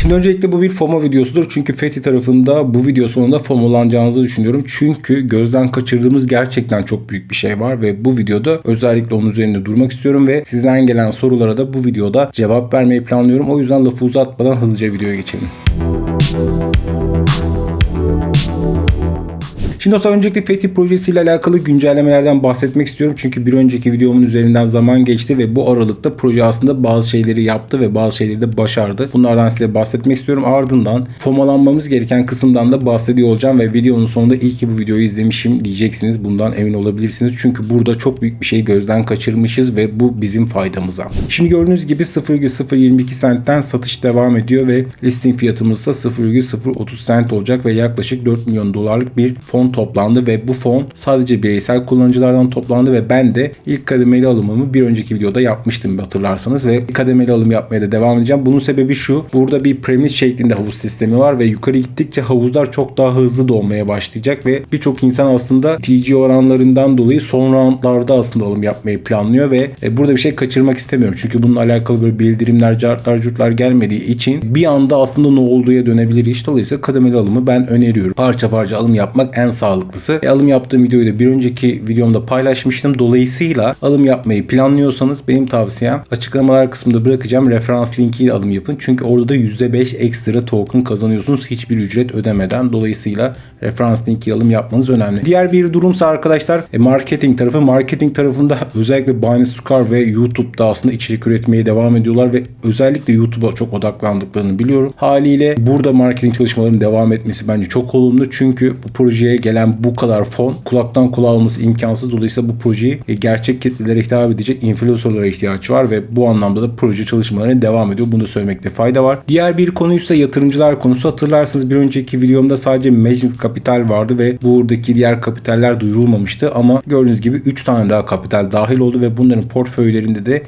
Şimdi öncelikle bu bir FOMO videosudur. Çünkü Fethi tarafında bu video sonunda FOMO'lanacağınızı düşünüyorum. Çünkü gözden kaçırdığımız gerçekten çok büyük bir şey var ve bu videoda özellikle onun üzerinde durmak istiyorum ve sizden gelen sorulara da bu videoda cevap vermeyi planlıyorum. O yüzden lafı uzatmadan hızlıca videoya geçelim. Şimdi dostlar öncelikle Fethi projesiyle alakalı güncellemelerden bahsetmek istiyorum. Çünkü bir önceki videomun üzerinden zaman geçti ve bu aralıkta proje aslında bazı şeyleri yaptı ve bazı şeyleri de başardı. Bunlardan size bahsetmek istiyorum. Ardından fomalanmamız gereken kısımdan da bahsediyor olacağım ve videonun sonunda iyi ki bu videoyu izlemişim diyeceksiniz. Bundan emin olabilirsiniz. Çünkü burada çok büyük bir şey gözden kaçırmışız ve bu bizim faydamıza. Şimdi gördüğünüz gibi 0,022 centten satış devam ediyor ve listing fiyatımız da 0,030 cent olacak ve yaklaşık 4 milyon dolarlık bir fon toplandı ve bu fon sadece bireysel kullanıcılardan toplandı ve ben de ilk kademeli alımımı bir önceki videoda yapmıştım hatırlarsanız ve kademeli alım yapmaya da devam edeceğim. Bunun sebebi şu. Burada bir premis şeklinde havuz sistemi var ve yukarı gittikçe havuzlar çok daha hızlı dolmaya başlayacak ve birçok insan aslında TG oranlarından dolayı son roundlarda aslında alım yapmayı planlıyor ve e, burada bir şey kaçırmak istemiyorum. Çünkü bununla alakalı böyle bildirimler, cartlar, curtlar gelmediği için bir anda aslında ne olduğuya dönebilir iş. Dolayısıyla kademeli alımı ben öneriyorum. Parça parça alım yapmak en sağlıklısı. E, alım yaptığım videoyu da bir önceki videomda paylaşmıştım. Dolayısıyla alım yapmayı planlıyorsanız benim tavsiyem açıklamalar kısmında bırakacağım referans linkiyle alım yapın. Çünkü orada da %5 ekstra token kazanıyorsunuz hiçbir ücret ödemeden. Dolayısıyla referans linki alım yapmanız önemli. Diğer bir durumsa arkadaşlar e, marketing tarafı. Marketing tarafında özellikle Binance Scar ve YouTube'da aslında içerik üretmeye devam ediyorlar ve özellikle YouTube'a çok odaklandıklarını biliyorum. Haliyle burada marketing çalışmalarının devam etmesi bence çok olumlu. Çünkü bu projeye gelen bu kadar fon kulaktan kulağa olması imkansız. Dolayısıyla bu projeyi e, gerçek kitlelere hitap edecek influencerlara ihtiyaç var ve bu anlamda da proje çalışmalarına devam ediyor. Bunu söylemekte fayda var. Diğer bir konuysa yatırımcılar konusu. Hatırlarsınız bir önceki videomda sadece Magic Capital vardı ve buradaki diğer kapitaller duyurulmamıştı ama gördüğünüz gibi 3 tane daha kapital dahil oldu ve bunların portföylerinde de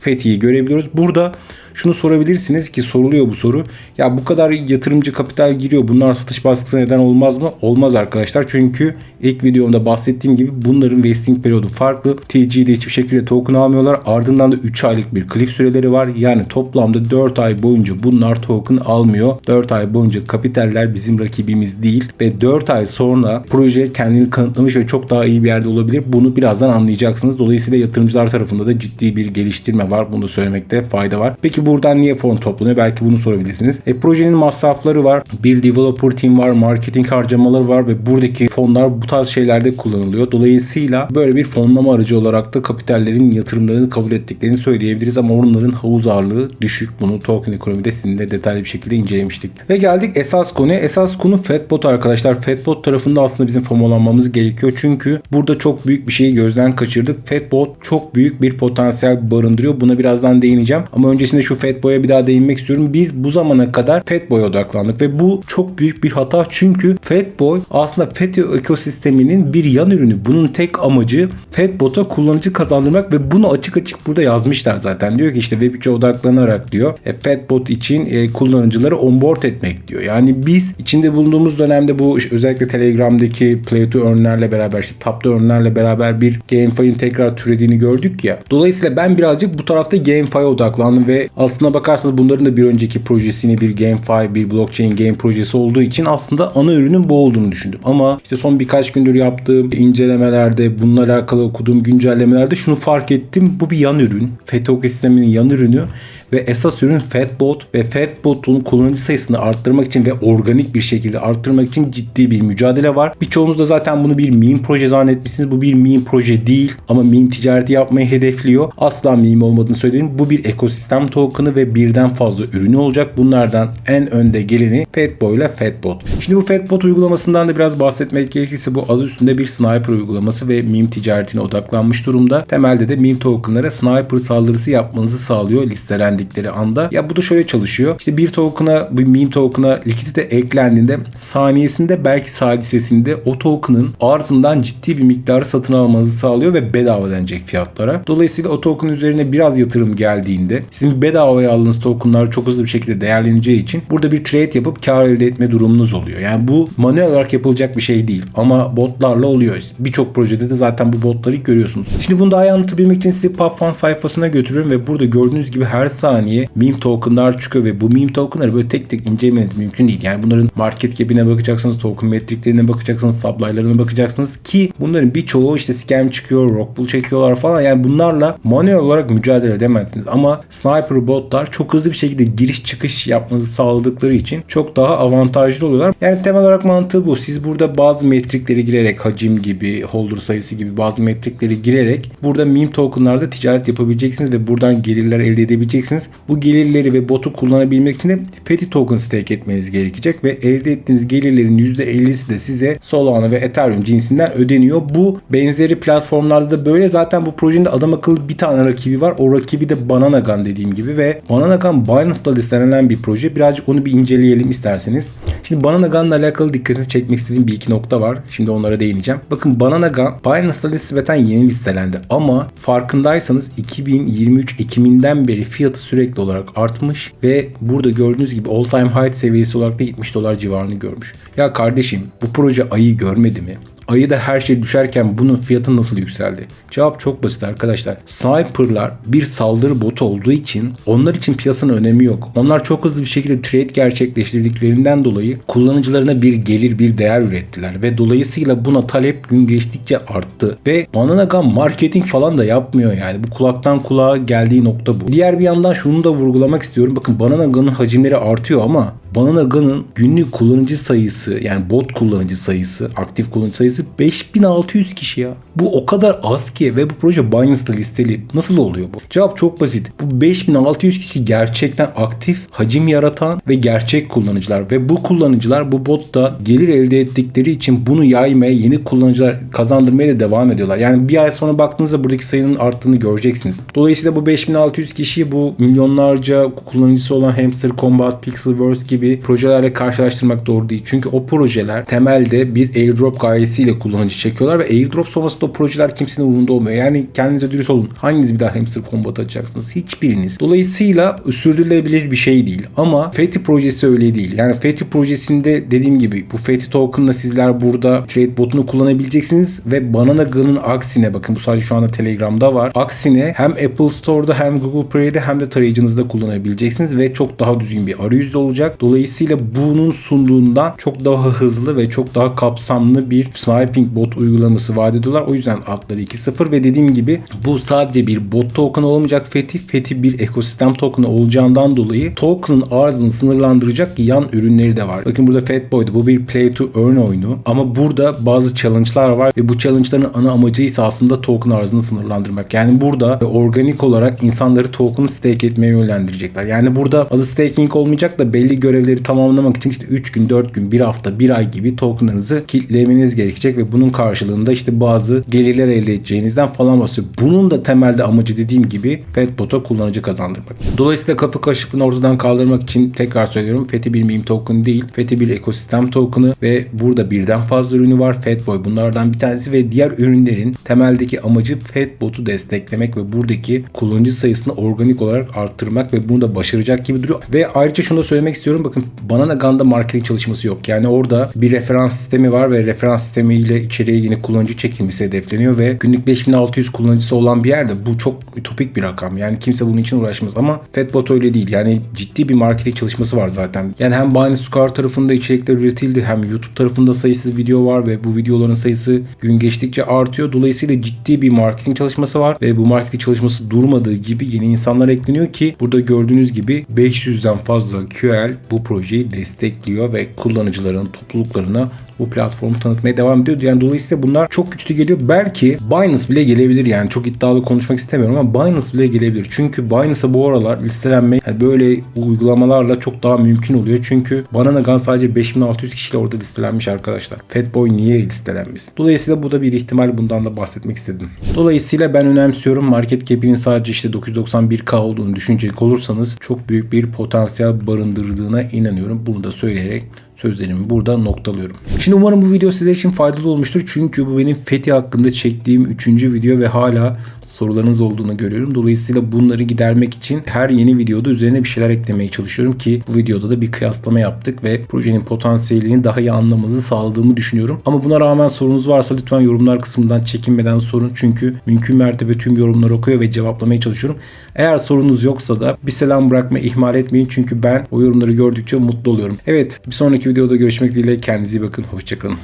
Fethi'yi görebiliyoruz. Burada şunu sorabilirsiniz ki soruluyor bu soru. Ya bu kadar yatırımcı kapital giriyor. Bunlar satış baskısına neden olmaz mı? Olmaz arkadaşlar. Çünkü ilk videomda bahsettiğim gibi bunların vesting periyodu farklı. TG'de hiçbir şekilde token almıyorlar. Ardından da 3 aylık bir cliff süreleri var. Yani toplamda 4 ay boyunca bunlar token almıyor. 4 ay boyunca kapitaller bizim rakibimiz değil. Ve 4 ay sonra proje kendini kanıtlamış ve çok daha iyi bir yerde olabilir. Bunu birazdan anlayacaksınız. Dolayısıyla yatırımcılar tarafında da ciddi bir geliştirme var. Bunu söylemekte fayda var. Peki buradan niye fon toplanıyor? Belki bunu sorabilirsiniz. E, projenin masrafları var. Bir developer team var. Marketing harcamaları var ve buradaki fonlar bu tarz şeylerde kullanılıyor. Dolayısıyla böyle bir fonlama aracı olarak da kapitallerin yatırımlarını kabul ettiklerini söyleyebiliriz ama onların havuz ağırlığı düşük. Bunu token ekonomide sizinle detaylı bir şekilde incelemiştik. Ve geldik esas konu. Esas konu Fedbot arkadaşlar. Fedbot tarafında aslında bizim fomolanmamız gerekiyor. Çünkü burada çok büyük bir şeyi gözden kaçırdık. Fedbot çok büyük bir potansiyel barındırıyor. Buna birazdan değineceğim. Ama öncesinde şu Fatboy'a bir daha değinmek istiyorum. Biz bu zamana kadar Fatboy'a odaklandık ve bu çok büyük bir hata çünkü Fatboy aslında FET ekosisteminin bir yan ürünü. Bunun tek amacı Fatbot'a kullanıcı kazandırmak ve bunu açık açık burada yazmışlar zaten. Diyor ki işte Web3'e odaklanarak diyor e, Fatbot için e, kullanıcıları onboard etmek diyor. Yani biz içinde bulunduğumuz dönemde bu özellikle Telegram'daki Play to Earn'lerle beraber işte Tap to Earn'lerle beraber bir GameFi'nin tekrar türediğini gördük ya. Dolayısıyla ben birazcık bu tarafta GameFi'ye odaklandım ve aslına bakarsanız bunların da bir önceki projesini bir GameFi, bir blockchain game projesi olduğu için aslında ana ürünün bu olduğunu düşündüm. Ama işte son birkaç gündür yaptığım incelemelerde, bununla alakalı okuduğum güncellemelerde şunu fark ettim. Bu bir yan ürün. FETÖ sisteminin yan ürünü ve esas ürün Fatbot ve Fatbot'un kullanıcı sayısını arttırmak için ve organik bir şekilde arttırmak için ciddi bir mücadele var. Birçoğunuz da zaten bunu bir meme proje zannetmişsiniz. Bu bir meme proje değil ama meme ticareti yapmayı hedefliyor. Asla meme olmadığını söyleyeyim. Bu bir ekosistem token'ı ve birden fazla ürünü olacak. Bunlardan en önde geleni Fatboy ile Fatbot. Şimdi bu Fatbot uygulamasından da biraz bahsetmek gerekirse bu adı üstünde bir sniper uygulaması ve meme ticaretine odaklanmış durumda. Temelde de meme token'lara sniper saldırısı yapmanızı sağlıyor listelen eklendikleri anda ya bu da şöyle çalışıyor. İşte bir token'a bir meme token'a likidite eklendiğinde saniyesinde belki sadisesinde o token'ın arzından ciddi bir miktarı satın almanızı sağlıyor ve bedava denecek fiyatlara. Dolayısıyla o token üzerine biraz yatırım geldiğinde sizin bedavaya aldığınız tokenlar çok hızlı bir şekilde değerleneceği için burada bir trade yapıp kar elde etme durumunuz oluyor. Yani bu manuel olarak yapılacak bir şey değil ama botlarla oluyor. Birçok projede de zaten bu botları görüyorsunuz. Şimdi bunu daha iyi anlatabilmek için sizi PubFan sayfasına götürüyorum ve burada gördüğünüz gibi her sayfa saniye meme tokenlar çıkıyor ve bu meme tokenları böyle tek tek incelemeniz mümkün değil. Yani bunların market cap'ine bakacaksınız, token metriklerine bakacaksınız, supply'larına bakacaksınız ki bunların birçoğu işte scam çıkıyor, rockpool çekiyorlar falan. Yani bunlarla manuel olarak mücadele edemezsiniz. Ama sniper botlar çok hızlı bir şekilde giriş çıkış yapmanızı sağladıkları için çok daha avantajlı oluyorlar. Yani temel olarak mantığı bu. Siz burada bazı metrikleri girerek hacim gibi, holder sayısı gibi bazı metrikleri girerek burada meme tokenlarda ticaret yapabileceksiniz ve buradan gelirler elde edebileceksiniz. Bu gelirleri ve botu kullanabilmek için de Fetty token stake etmeniz gerekecek ve elde ettiğiniz gelirlerin %50'si de size Solana ve Ethereum cinsinden ödeniyor. Bu benzeri platformlarda da böyle. Zaten bu projenin de adam akıllı bir tane rakibi var. O rakibi de Bananagan dediğim gibi ve Bananagan Binance'da listelenen bir proje. Birazcık onu bir inceleyelim isterseniz. Şimdi Bananagan'la alakalı dikkatinizi çekmek istediğim bir iki nokta var. Şimdi onlara değineceğim. Bakın Bananagan Binance'da nispeten yeni listelendi ama farkındaysanız 2023 Ekim'inden beri fiyatı sürekli olarak artmış ve burada gördüğünüz gibi all time high seviyesi olarak da 70 dolar civarını görmüş. Ya kardeşim bu proje ayı görmedi mi? Ayıda her şey düşerken bunun fiyatı nasıl yükseldi? Cevap çok basit arkadaşlar. Sniper'lar bir saldırı botu olduğu için onlar için piyasanın önemi yok. Onlar çok hızlı bir şekilde trade gerçekleştirdiklerinden dolayı kullanıcılarına bir gelir, bir değer ürettiler ve dolayısıyla buna talep gün geçtikçe arttı ve Bananagan marketing falan da yapmıyor yani. Bu kulaktan kulağa geldiği nokta bu. Diğer bir yandan şunu da vurgulamak istiyorum. Bakın Bananagan'ın hacimleri artıyor ama Bananagan'ın günlük kullanıcı sayısı yani bot kullanıcı sayısı, aktif kullanıcı sayısı 5600 kişi ya. Bu o kadar az ki ve bu proje Binance'da listeli. Nasıl oluyor bu? Cevap çok basit. Bu 5600 kişi gerçekten aktif, hacim yaratan ve gerçek kullanıcılar ve bu kullanıcılar bu botta gelir elde ettikleri için bunu yaymaya, yeni kullanıcılar kazandırmaya da devam ediyorlar. Yani bir ay sonra baktığınızda buradaki sayının arttığını göreceksiniz. Dolayısıyla bu 5600 kişi bu milyonlarca kullanıcısı olan Hamster Combat, Pixelverse gibi projelerle karşılaştırmak doğru değil. Çünkü o projeler temelde bir airdrop gayesiyle kullanıcı çekiyorlar ve airdrop sonrasında o projeler kimsenin umurunda olmuyor. Yani kendinize dürüst olun. Hanginiz bir daha Hamster Combat açacaksınız? Hiçbiriniz. Dolayısıyla sürdürülebilir bir şey değil. Ama Fetty projesi öyle değil. Yani Fetty projesinde dediğim gibi bu Fetty token'la sizler burada trade botunu kullanabileceksiniz ve Banana Gun'ın aksine bakın bu sadece şu anda Telegram'da var. Aksine hem Apple Store'da hem Google Play'de hem de tarayıcınızda kullanabileceksiniz ve çok daha düzgün bir arayüzde olacak. Dolayısıyla bunun sunduğundan çok daha hızlı ve çok daha kapsamlı bir sniping bot uygulaması vaat ediyorlar. O yüzden altları 2.0 ve dediğim gibi bu sadece bir bot token olmayacak Fetty. Fetty bir ekosistem token olacağından dolayı token'ın arzını sınırlandıracak yan ürünleri de var. Bakın burada Fatboy'da bu bir play to earn oyunu ama burada bazı challenge'lar var ve bu challenge'ların ana amacı ise aslında token arzını sınırlandırmak. Yani burada organik olarak insanları token'ı stake etmeye yönlendirecekler. Yani burada adı staking olmayacak da belli görevleri tamamlamak için işte 3 gün, 4 gün, 1 hafta, 1 ay gibi token'ınızı kitlemeniz gerekecek ve bunun karşılığında işte bazı gelirler elde edeceğinizden falan bahsediyor. Bunun da temelde amacı dediğim gibi Fatbot'a kullanıcı kazandırmak. Dolayısıyla kafa karışıklığını ortadan kaldırmak için tekrar söylüyorum. Fethi bir meme token değil. Fethi bir ekosistem token'ı ve burada birden fazla ürünü var. Fatboy bunlardan bir tanesi ve diğer ürünlerin temeldeki amacı Fatbot'u desteklemek ve buradaki kullanıcı sayısını organik olarak arttırmak ve bunu da başaracak gibi duruyor. Ve ayrıca şunu da söylemek istiyorum. Bakın Banana Gun'da marketing çalışması yok. Yani orada bir referans sistemi var ve referans sistemiyle içeriye yeni kullanıcı çekilmesi hedefleniyor ve günlük 5600 kullanıcısı olan bir yerde bu çok ütopik bir rakam. Yani kimse bunun için uğraşmaz ama Fatbot öyle değil. Yani ciddi bir marketing çalışması var zaten. Yani hem Binance Square tarafında içerikler üretildi hem YouTube tarafında sayısız video var ve bu videoların sayısı gün geçtikçe artıyor. Dolayısıyla ciddi bir marketing çalışması var ve bu marketing çalışması durmadığı gibi yeni insanlar ekleniyor ki burada gördüğünüz gibi 500'den fazla QL bu projeyi destekliyor ve kullanıcıların topluluklarına bu platformu tanıtmaya devam ediyor. Yani dolayısıyla bunlar çok güçlü geliyor. Belki Binance bile gelebilir yani çok iddialı konuşmak istemiyorum ama Binance bile gelebilir. Çünkü Binance'a bu aralar listelenme yani böyle uygulamalarla çok daha mümkün oluyor. Çünkü Banana Gun sadece 5600 kişiyle orada listelenmiş arkadaşlar. Fatboy niye listelenmiş? Dolayısıyla bu da bir ihtimal bundan da bahsetmek istedim. Dolayısıyla ben önemsiyorum market cap'inin sadece işte 991k olduğunu düşünecek olursanız çok büyük bir potansiyel barındırdığına inanıyorum. Bunu da söyleyerek sözlerimi burada noktalıyorum. Şimdi umarım bu video size için faydalı olmuştur. Çünkü bu benim Fethi hakkında çektiğim 3. video ve hala sorularınız olduğunu görüyorum. Dolayısıyla bunları gidermek için her yeni videoda üzerine bir şeyler eklemeye çalışıyorum ki bu videoda da bir kıyaslama yaptık ve projenin potansiyelini daha iyi anlamanızı sağladığımı düşünüyorum. Ama buna rağmen sorunuz varsa lütfen yorumlar kısmından çekinmeden sorun. Çünkü mümkün mertebe tüm yorumları okuyor ve cevaplamaya çalışıyorum. Eğer sorunuz yoksa da bir selam bırakma ihmal etmeyin. Çünkü ben o yorumları gördükçe mutlu oluyorum. Evet bir sonraki videoda görüşmek dileğiyle. Kendinize iyi bakın. Hoşçakalın.